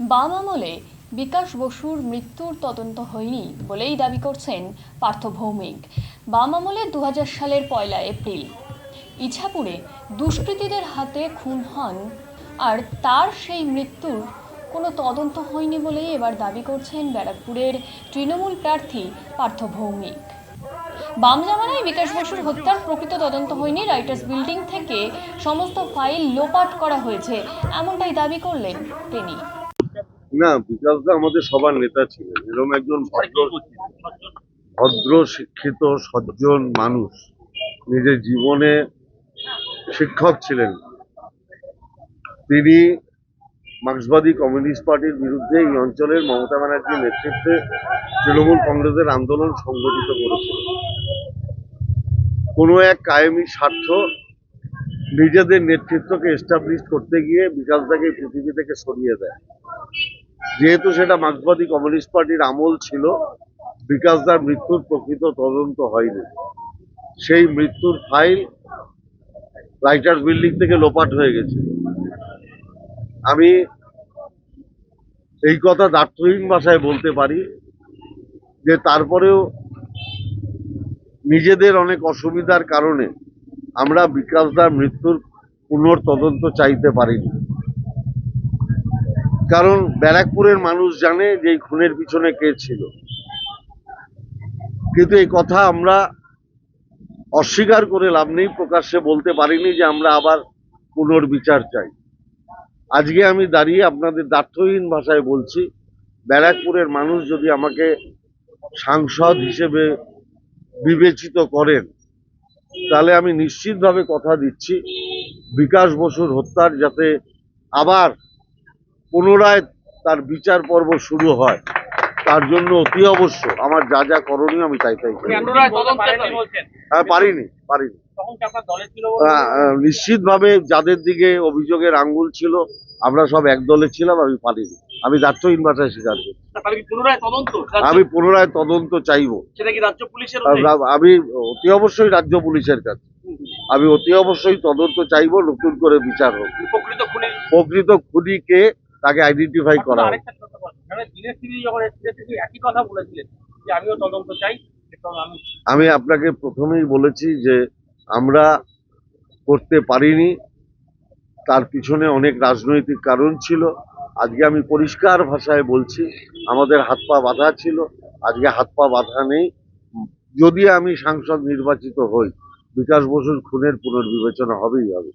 বাম আমলে বিকাশ বসুর মৃত্যুর তদন্ত হয়নি বলেই দাবি করছেন পার্থ ভৌমিক। বাম আমলে দু হাজার সালের পয়লা এপ্রিল। ইছাপুরে দুষ্কৃতীদের হাতে খুন হন আর তার সেই মৃত্যুর কোনো তদন্ত হয়নি বলেই এবার দাবি করছেন ব্যারাকপুরের তৃণমূল প্রার্থী পার্থ ভৌমিক। বাম জামানায় বিকাশ বসুর হত্যার প্রকৃত তদন্ত হয়নি, রাইটার্স বিল্ডিং থেকে সমস্ত ফাইল লোপাট করা হয়েছে, এমনটাই দাবি করলেন তিনি। না বিকাশদা আমাদের সবার নেতা ছিলেন। এরকম একজন ভদ্র ভদ্র শিক্ষিত, সজ্জন মানুষ। নিজের জীবনে শিক্ষক ছিলেন। তিনি মার্ক্সবাদী কমিউনিস্ট পার্টির বিরুদ্ধে এই অঞ্চলের মমতা ব্যানার্জির নেতৃত্বে তৃণমূল কংগ্রেসের আন্দোলন সংগঠিত করেছিলেন। কোনো এক কায়েমি স্বার্থ নিজেদের নেতৃত্বকে এস্টাবলিশ করতে গিয়ে বিকাশদাকে এই পৃথিবী থেকে সরিয়ে দেয়। যেহেতু সেটা মার্ক্সবাদী কমিউনিস্ট পার্টির আমল ছিল বিকাশ দার মৃত্যুর প্রকৃত তদন্ত হয়নি। সেই মৃত্যুর ফাইল রাইটার্স বিল্ডিং থেকে লোপাট হয়ে গেছে। আমি এই কথা দার্থহীন ভাষায় বলতে পারি যে তারপরেও নিজেদের অনেক অসুবিধার কারণে আমরা বিকাশদার মৃত্যুর পুনর্তদন্ত চাইতে পারিনি। কারণ ব্যারাকপুরের মানুষ জানে যে এই খুনের পিছনে কে ছিল। কিন্তু এই কথা আমরা অস্বীকার করে লাভ নেই, প্রকাশ্যে বলতে পারিনি যে আমরা আবার পুনর্বিচার চাই। আজকে আমি দাঁড়িয়ে আপনাদের দার্থহীন ভাষায় বলছি, ব্যারাকপুরের মানুষ যদি আমাকে সাংসদ হিসেবে বিবেচিত করেন, তাহলে আমি নিশ্চিতভাবে কথা দিচ্ছি, বিকাশ বসুর হত্যার যাতে আবার পুনরায় তার বিচার পর্ব শুরু হয় তার জন্য অতি অবশ্য আমার যা যা করণীয় আমি তাই তাই হ্যাঁ পারিনি পারিনি। নিশ্চিতভাবে যাদের দিকে অভিযোগের আঙ্গুল ছিল আমরা সব এক দলে ছিলাম আমি পারিনি। আমি দার্থহীন ভাষায় স্বীকার করি। তাহলে কি পুনরায় তদন্ত? আমি পুনরায় তদন্ত চাইব। সেটা কি রাজ্য পুলিশের আর রা- আমি অতি অবশ্যই রাজ্য পুলিশের কাছে। আমি অতি অবশ্যই তদন্ত চাইব নতুন করে বিচার হোক। প্রকৃত খুনি? প্রকৃত খুনিকে তাকে আইডেন্টিফাই করা কথা মানে আমি আপনাকে প্রথমেই বলেছি যে আমরা করতে পারিনি। তার পিছনে অনেক রাজনৈতিক কারণ ছিল। আজকে আমি পরিষ্কার ভাষায় বলছি আমাদের হাত পা বাঁধা ছিল। আজকে হাত পা বাঁধা নেই। যদি আমি সাংসদ নির্বাচিত হই বিকাশ বসুর খুনের পুনর্বিবেচনা হবেই হবে।